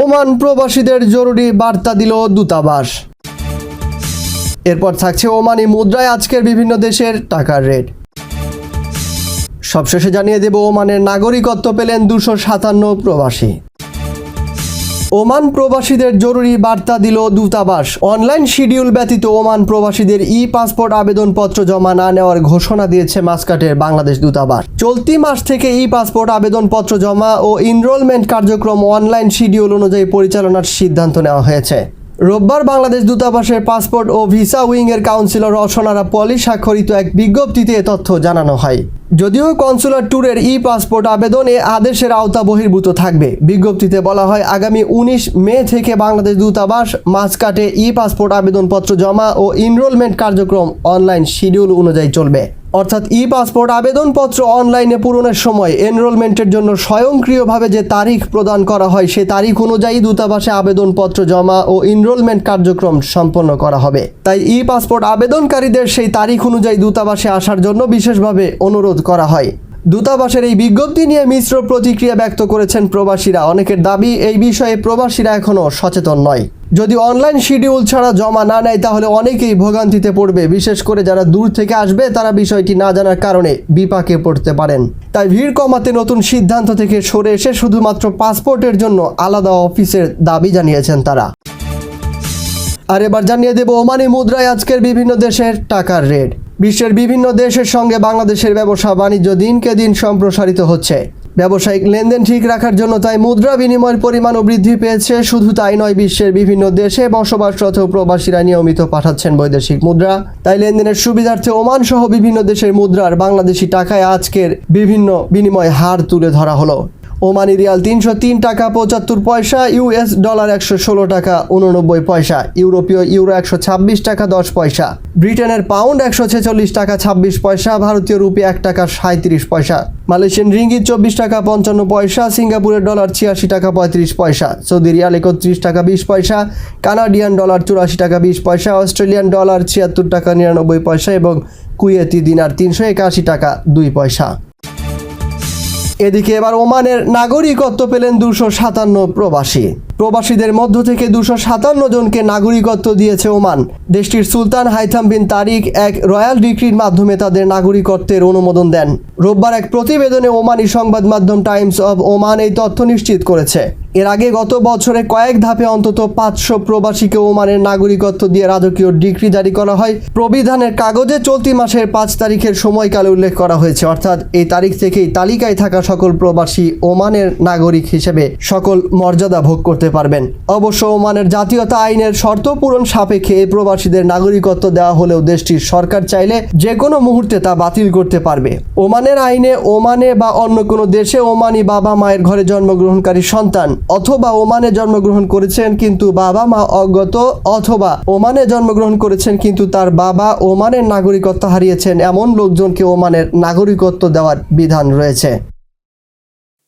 Oman প্রবাসীদের জরুরি বার্তা দিল দূতাবাস। এরপর থাকছে ওমানি মুদ্রায় আজকের বিভিন্ন দেশের টাকার রেট। সবশেষে জানিয়ে দেব, ওমানের নাগরিকত্ব পেলেন দুশো সাতান্ন প্রবাসী। ওমান প্রবাসীদের জরুরি বার্তা দিল দূতাবাস। অনলাইন শিডিউল ব্যতীত ওমান প্রবাসীদের ই পাসপোর্ট আবেদনপত্র জমা না নেওয়ার ঘোষণা দিয়েছে মাসকাটের বাংলাদেশ দূতাবাস। চলতি মাস থেকে ই পাসপোর্ট আবেদনপত্র জমা ও ইনরোলমেন্ট কার্যক্রম অনলাইন শিডিউল অনুযায়ী পরিচালনার সিদ্ধান্ত নেওয়া হয়েছে। রোববার বাংলাদেশ দূতাবাসের পাসপোর্ট ও ভিসা উইংয়ের কাউন্সিলর রসনারা পলি স্বাক্ষরিত এক বিজ্ঞপ্তিতে এ তথ্য জানানো হয়। যদিও কনসুলার ট্যুরের ই পাসপোর্ট আবেদন আদেশের আওতা বহির্ভূত থাকবে। বিজ্ঞপ্তিতে বলা হয়, আগামী উনিশ মে থেকে বাংলাদেশ দূতাবাস মাঝকাটে ই পাসপোর্ট আবেদনপত্র জমা ও ইনরোলমেন্ট কার্যক্রম অনলাইন শিডিউল অনুযায়ী চলবে। অর্থাৎ ই পাসপোর্ট আবেদনপত্র অনলাইনে পূরণের সময় এনরোলমেন্টের জন্য স্বয়ংক্রিয়ভাবে যে তারিখ প্রদান করা হয়, সে তারিখ অনুযায়ী দূতাবাসে আবেদনপত্র জমা ও এনরোলমেন্ট কার্যক্রম সম্পন্ন করা হবে। তাই ই পাসপোর্ট আবেদনকারীদের সেই তারিখ অনুযায়ী দূতাবাসে আসার জন্য বিশেষভাবে অনুরোধ করা হয়। দূতাবাসের এই বিজ্ঞপ্তি নিয়ে মিশ্র প্রতিক্রিয়া ব্যক্ত করেছেন প্রবাসীরা। অনেকের দাবি, এই বিষয়ে প্রবাসীরা এখনও সচেতন নয়। যদি অনলাইন শিডিউল ছাড়া জমা না নেয়, তাহলে অনেকেই ভোগান্তিতে পড়বে। বিশেষ করে যারা দূর থেকে আসবে, তারা বিষয়টি না জানার কারণে বিপাকে পড়তে পারেন। তাই ভিড় কমাতে নতুন সিদ্ধান্ত থেকে সরে এসে শুধুমাত্র পাসপোর্টের জন্য আলাদা অফিসের দাবি জানিয়েছেন তারা। আর এবার জানিয়ে দেব, ওমানি মুদ্রায় আজকের বিভিন্ন দেশের টাকার রেট। বিশ্বের বিভিন্ন দেশের সঙ্গে বাংলাদেশের ব্যবসা বাণিজ্য দিনকে দিন সম্প্রসারিত হচ্ছে। ব্যবসায়িক লেনদেন ঠিক রাখার জন্য তাই মুদ্রা বিনিময়ের পরিমাণও বৃদ্ধি পেয়েছে। শুধু তাই নয়, বিশ্বের বিভিন্ন দেশে বসবাসরত প্রবাসীরা নিয়মিত পাঠাচ্ছেন বৈদেশিক মুদ্রা। তাই লেনদেনের সুবিধার্থে ওমান সহ বিভিন্ন দেশের মুদ্রার বাংলাদেশি টাকায় আজকের বিভিন্ন বিনিময় হার তুলে ধরা হলো। ওমানি রিয়াল তিনশো তিন টাকা, পঁচাত্তর পয়সা ইউএস ডলার একশো ষোলো টাকা, উননব্বই পয়সা, ইউরোপীয় ইউরো একশো ছাব্বিশ টাকা, দশ পয়সা। ব্রিটেনের পাউন্ড একশো ছেচল্লিশ টাকা, ছাব্বিশ পয়সা, ভারতীয় রুপি এক টাকা সাঁত্রিশ পয়সা। মালয়েশিয়ান রিঙ্গিত চব্বিশ টাকা, পঞ্চান্ন পয়সা, সিঙ্গাপুরের ডলার ছিয়াশি টাকা, পঁয়ত্রিশ পয়সা। সৌদি রিয়াল একত্রিশ টাকা, বিশ পয়সা, কানাডিয়ান ডলার চুরাশি টাকা, বিশ পয়সা, অস্ট্রেলিয়ান ডলার ছিয়াত্তর টাকা, নিরানব্বই পয়সা এবং কুয়েতি দিনার তিনশো একাশি টাকা, দুই পয়সা। এদিকে এবার ওমানের নাগরিকত্ব পেলেন দুশো সাতান্ন প্রবাসী। প্রবাসীদের মধ্য থেকে দুশো সাতান্ন জনকে নাগরিকত্ব দিয়েছে ওমান। দেশটির সুলতান হাইথাম বিন তারিক এক রয়্যাল ডিক্রির মাধ্যমে তাদের নাগরিকত্বের অনুমোদন দেন। রোববার এক প্রতিবেদনে ওমানি সংবাদ মাধ্যম টাইমস অব ওমান এই তথ্য নিশ্চিত করেছে। এর আগে গত বছরে কয়েক ধাপে অন্তত পাঁচশো প্রবাসীকে ওমানের নাগরিকত্ব দিয়ে রাজকীয় ডিগ্রি জারি করা হয়। প্রবিধানের কাগজে চলতি মাসের পাঁচ তারিখের সময়কালে উল্লেখ করা হয়েছে। অর্থাৎ এই তারিখ থেকেই তালিকায় থাকা সকল প্রবাসী ওমানের নাগরিক হিসেবে সকল মর্যাদা ভোগ করতে পারবেন। অবশ্য ওমানের জাতীয়তা আইনের শর্ত পূরণ সাপেক্ষে প্রবাসীদের নাগরিকত্ব দেওয়া হলেও দেশটির সরকার চাইলে যে কোনো মুহূর্তে তা বাতিল করতে পারবে। ওমানের আইনে ওমানে বা অন্য কোনো দেশে ওমানি বাবা মায়ের ঘরে জন্মগ্রহণকারী সন্তান অথবা ওমানে জন্মগ্রহণ করেছেন কিন্তু বাবা মা অজ্ঞত অথবা ওমানে জন্মগ্রহণ করেছেন কিন্তু তার বাবা ওমানের নাগরিকত্ব হারিয়েছেন এমন লোকজনকে ওমানের নাগরিকত্ব দেওয়ার বিধান রয়েছে।